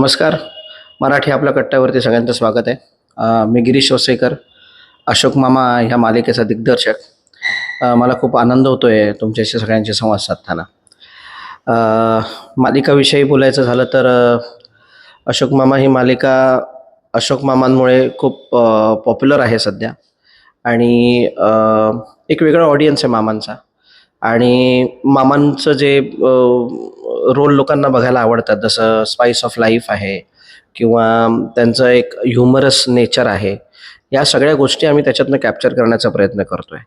नमस्कार. मराठी आपल्या कट्ट्यावरती सगळ्यांचं स्वागत आहे. मी गिरीश वसेकर अशोक मामा ह्या मालिकेचा दिग्दर्शक. मला खूप आनंद होतो आहे तुमच्याशी सगळ्यांशी संवाद साधताना. मालिकाविषयी बोलायचं झालं तर अशोक मामा ही मालिका अशोक मामांमुळे खूप पॉप्युलर आहे सध्या. आणि एक वेगळा ऑडियन्स आहे मामांचा. आणि मामांचं जे रोल लोकांना बघायला आवडतात जसं स्पाइस ऑफ लाईफ आहे किंवा त्यांचं एक ह्युमरस नेचर आहे या सगळ्या गोष्टी आम्ही त्याच्यातनं कॅप्चर करण्याचा प्रयत्न करतो आहे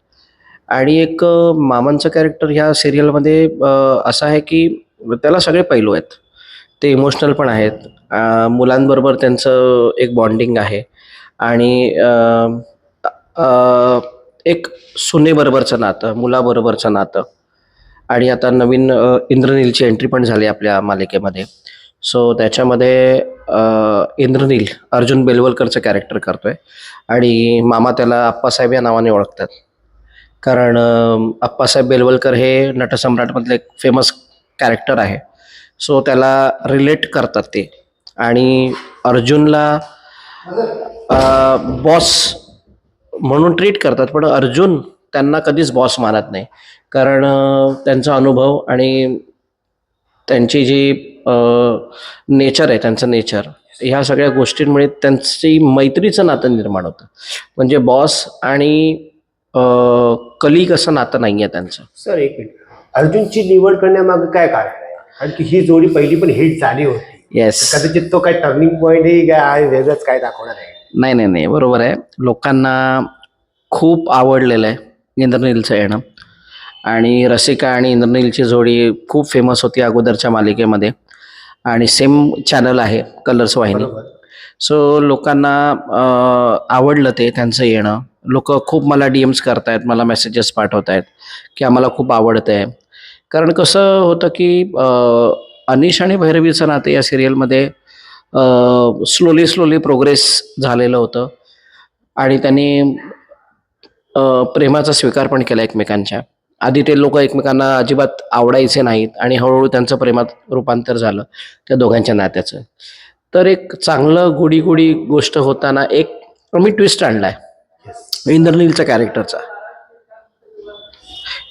आणि एक मामांचं कॅरेक्टर ह्या सिरियलमध्ये असं आहे की त्याला सगळे पैलू आहेत. ते इमोशनल पण आहेत. मुलांबरोबर त्यांचं एक बॉन्डिंग आहे. आणि एक सुनेबरोबरचं नातं मुलाबरोबरचं नातं. आणि आता नवीन इंद्रनीलची एंट्री पण झाली आपल्या मालिकेमध्ये. सो त्याच्यामध्ये इंद्रनील अर्जुन बेलवलकरचं कॅरेक्टर करतोय. आणि मामा त्याला आप्पासाहेब या नावाने ओळखतात. कारण आप्पासाहेब बेलवलकर हे नटसम्राटमधले एक फेमस कॅरेक्टर आहे. सो त्याला रिलेट करतात ते. आणि अर्जुनला बॉस म्हणून ट्रीट करतात पण अर्जुन त्यांना कधीच बॉस मानत नाही. कारण त्यांचा अनुभव आणि त्यांची जी नेचर आहे त्यांचं नेचर ह्या सगळ्या गोष्टींमुळे त्यांची मैत्रीचं नातं निर्माण होतं. म्हणजे बॉस आणि कलिग असं नातं नाही आहे त्यांचं. सर एक मिनिट. अर्जुनची निवड करण्यामागे काय कारण आहे? कारण की ही जोडी पहिली पण हिट झाली होती. येस कदाचित तो काय टर्निंग पॉईंट ही काय आहे वेगळंच काय दाखवणार आहे? नाही नाही नाही. बरोबर आहे. लोकांना खूप आवडलेलं आहे इंद्रनीलचं येणं. आणि रसिका आणि इंद्रनीलची जोडी खूप फेमस होती अगोदरच्या मालिकेमध्ये. आणि सेम चॅनल आहे कलर्स वाहिनी. सो लोकांना आवडलं ते त्यांचं येणं. लोक खूप मला डी एम्स करतायत मला मेसेजेस पाठवत आहेत की आम्हाला खूप आवडतं आहे कारण कसं होतं की अनिश आणि भैरवीचं नातं या सिरियलमध्ये स्लोली स्लोली प्रोग्रेस झालेलं होतं. आणि त्यांनी प्रेमाचा स्वीकार पण केला एकमेकांच्या. आधी ते लोक एकमेकांना अजिबात आवडायचे नाहीत आणि हळूहळू त्यांचं प्रेमात रूपांतर झालं त्या दोघांच्या नात्याचं. तर एक चांगलं गुढी गुढी गोष्ट होताना एक मी ट्विस्ट आणलाय. इंद्रनीलच्या कॅरेक्टरचा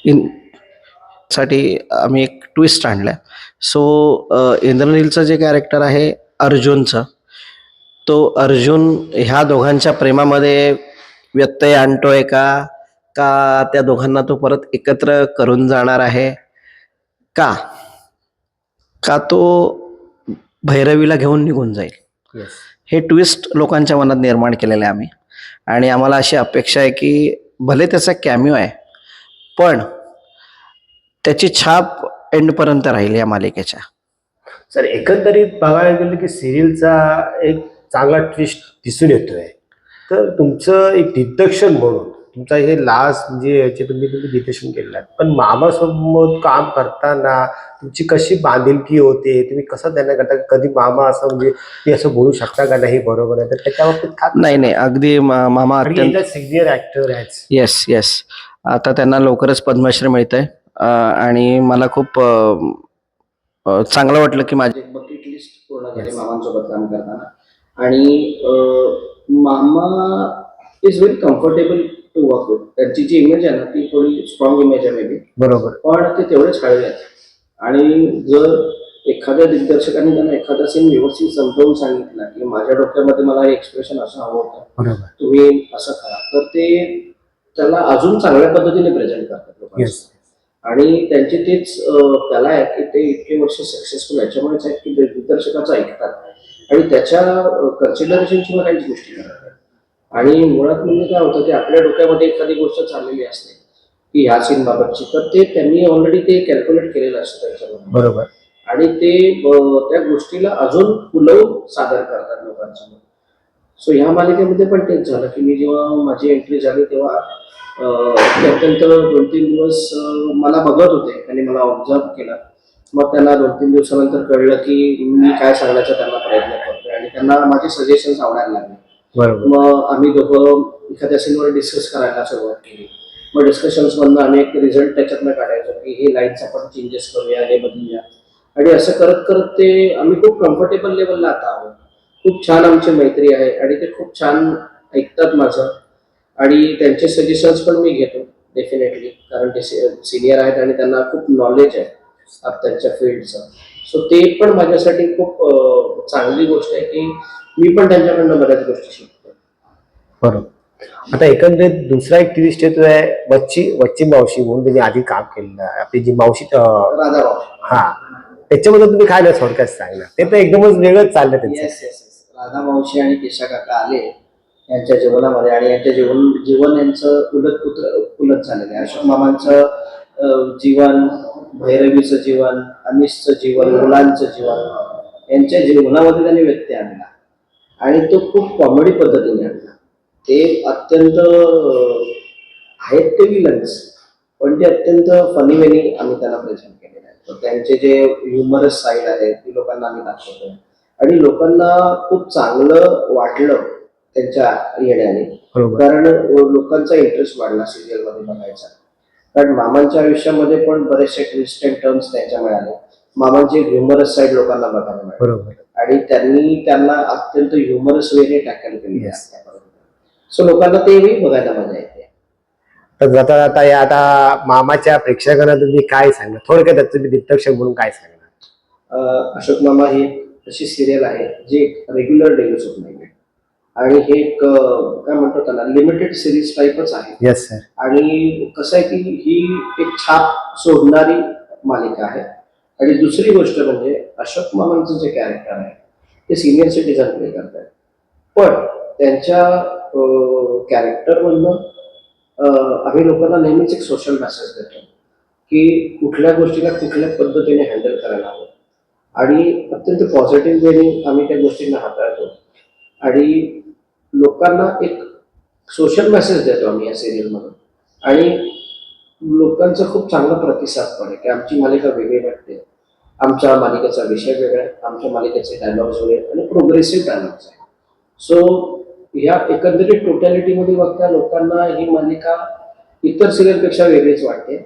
इनसाठी आम्ही एक ट्विस्ट आणलाय. सो इंद्रनीलचं जे कॅरेक्टर आहे अर्जुनचं. तो अर्जुन ह्या दोघांच्या प्रेमामध्ये व्यत्यय आणतोय का? का त्या दोघांना तो परत एकत्र करून जाणार आहे? का? का तो भैरवीला घेऊन निघून जाईल? येस हे ट्विस्ट लोकांच्या मनात निर्माण केलेलं आहे आम्ही. आणि आम्हाला अशी अपेक्षा आहे की भले त्याचा कॅम्यू आहे पण त्याची छाप एंडपर्यंत राहील या मालिकेच्या. सर एकंदरीत बघायला गेलं की सिरियलचा एक चांगला ट्विस्ट दिसून येतोय. तर तुमचं एक दिग्दर्शन म्हणून तुमचा हे लास्ट म्हणजे याचे तुम्ही तुम्ही दिग्दर्शन केलेलं आहे पण मामासोबत काम करताना तुमची कशी बांधिलकी होते? तुम्ही कसं त्यांना करता? कधी मामा असं म्हणजे ते असं बोलू शकता का नाही? बरोबर आहे. तर त्याच्या बाबतीत नाही नाही. अगदी मामा सिनियर ऍक्टर आहेत येस येस आता त्यांना लवकरच पद्मश्री मिळत आहे आणि मला खूप चांगलं वाटलं की माझी बकेट लिस्ट पूर्ण झाली मामांसोबत काम करताना. आणि मामा is very comfortable to work with त्यांची जी इमेज आहे ना ती थोडी स्ट्रॉंग इमेज आहे मे बी बरोबर. पण ते तेवढेच हळवे आहेत. आणि जर एखाद्या दिग्दर्शकाने त्यांना एखादा सीन व्यवस्थित समजावून सांगितला की माझ्या डोक्यामध्ये मला हे एक्सप्रेशन असं हवं होतं तुम्ही असं करा. तर ते त्याला अजून चांगल्या पद्धतीने प्रेझेंट करतात लोकांना आणि त्यांची तीच कला आहे की ते इतके वर्ष सक्सेसफुल याच्यामुळेच आहेत की दिग्दर्शकाचं ऐकतात. आणि त्याच्या कन्सिडरेशन शिवाय काहीच गोष्टी करत नाही आणि मुळात म्हणजे काय होतं की आपल्या डोक्यामध्ये एखादी गोष्ट चाललेली असते की ह्या सीन बाबतची तर ते त्यांनी ऑलरेडी ते कॅल्क्युलेट केलेलं असतं त्याच्यामध्ये. बरोबर. आणि ते त्या गोष्टीला अजून फुलवून सादर करतात लोकांसमोर. सो ह्या मालिकेमध्ये पण तेच झालं की मी जेव्हा माझी एंट्री झाली तेव्हा ते अत्यंत दोन तीन दिवस मला बघत होते त्यांनी मला ऑब्झर्व केलं. मग त्यांना दोन तीन दिवसानंतर कळलं की मी काय सांगण्याचा त्यांना प्रयत्न करतोय आणि त्यांना माझे सजेशन्स आवडायला लागले. मग आम्ही दोघं एखाद्या सीनवर डिस्कस करायला सुरुवात केली. मग डिस्कशन्स मधनं आम्ही एक रिझल्ट त्याच्यातनं काढायचो की हे लाईन्स आपण चेंजेस करूया हे बदलूया. आणि असं करत करत ते आम्ही खूप कम्फर्टेबल लेवलला आता आहोत. खूप छान आमची मैत्री आहे आणि ते खूप छान ऐकतात माझं. आणि त्यांचे सजेशन्स पण मी घेतो डेफिनेटली कारण ते सिनियर आहेत आणि त्यांना खूप नॉलेज आहे त्यांच्या फील्डचं सो ते पण माझ्यासाठी खूप चांगली गोष्ट आहे की मी पण त्यांच्याकडनं बऱ्याच गोष्टी शिकतो. बरोबर. आता एकंदरीत दुसरा एक ट्विस्ट येतोय वच्ची वच्ची मावशी म्हणून त्यांनी आधी काम केलेलं आहे. आपली जी मावशी राधा भाऊ हा. त्याच्याबद्दल तुम्ही काय थोडक्यात सांगणार? ते तर एकदमच वेगळंच चाललं त्यांचं. येस येस येस राधा मावशी आणि केशा काका आले. यांच्या जीवनामध्ये आणि यांच्या जीवन जीवन यांचं उलट पुत्र उलट झालेलं आहे. अशोक मामांचं जीवन भैरवीचं जीवन अनिशचं जीवन मुलांचं जीवन यांच्या जीवनामध्ये त्यांनी व्यत्यय आणला. आणि तो खूप कॉमेडी पद्धतीने आणला. ते अत्यंत आहेत ते विलन्स पण ते अत्यंत फनी वेनी आम्ही त्यांना प्रेझेंट केलेले आहे. तर त्यांचे जे ह्युमरस साईड आहे ती लोकांना आम्ही दाखवतो आणि लोकांना खूप चांगलं वाटलं त्यांच्या येण्याने. बरोबर. कारण लोकांचा इंटरेस्ट वाढला सिरियलमध्ये बघायचा. कारण मामांच्या आयुष्यामध्ये पण बरेचसे ट्विस्ट अँड टर्न्स त्यांच्या मिळाले. मामांची ह्युमरस साईड लोकांना बघायला मिळाली. बरोबर. आणि त्यांनी त्यांना अत्यंत ह्युमरस वेने टॅकल केली Yes. सो लोकांना तेही बघायला मजा येते. तर जाता जाता या आता मामाच्या प्रेक्षकांना तुम्ही काय सांगणार? थोडक्यात तुम्ही दिग्दर्शक म्हणून काय सांगणार? अं, अशोक मामा ही अशी सिरियल आहे जी रेग्युलर डेलीच होत नाही. आणि हे एक काय म्हणतो त्याला लिमिटेड सिरीज टाईपच आहे. येस सर आणि कसं आहे की ही एक छाप सोडणारी मालिका आहे. आणि दुसरी गोष्ट म्हणजे अशोक मामांचं जे कॅरेक्टर आहे ते सिनियर सिटीजन प्ले करत आहेत पण त्यांच्या कॅरेक्टरमधनं आम्ही लोकांना नेहमीच एक सोशल मेसेज देतो की कुठल्या गोष्टीला कुठल्या पद्धतीने हँडल करायला हवं. आणि अत्यंत पॉझिटिव्ह वेने आम्ही त्या गोष्टींना हाताळतो. आणि लोकांना एक सोशल मेसेज देतो आम्ही या सिरियलमधून आणि लोकांचा खूप चांगला प्रतिसाद पण आहे की आमची मालिका वेगळी वाटते. आमच्या मालिकेचा विषय वेगळा आहे आमच्या मालिकेचे डायलॉग्स वेगळे आणि प्रोग्रेसिव्ह डायलॉग्स आहे सो ह्या एकंदरीत टोटॅलिटीमध्ये बघता लोकांना ही मालिका इतर सिरियलपेक्षा वेगळीच वाटते.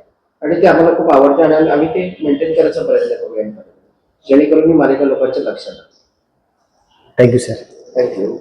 आणि ते आम्हाला खूप आवडते आणि आम्ही- आम्ही ते मेंटेन करायचा प्रयत्न करूया जेणेकरून ही मालिका लोकांच्या लक्षात थँक्यू सर थँक्यू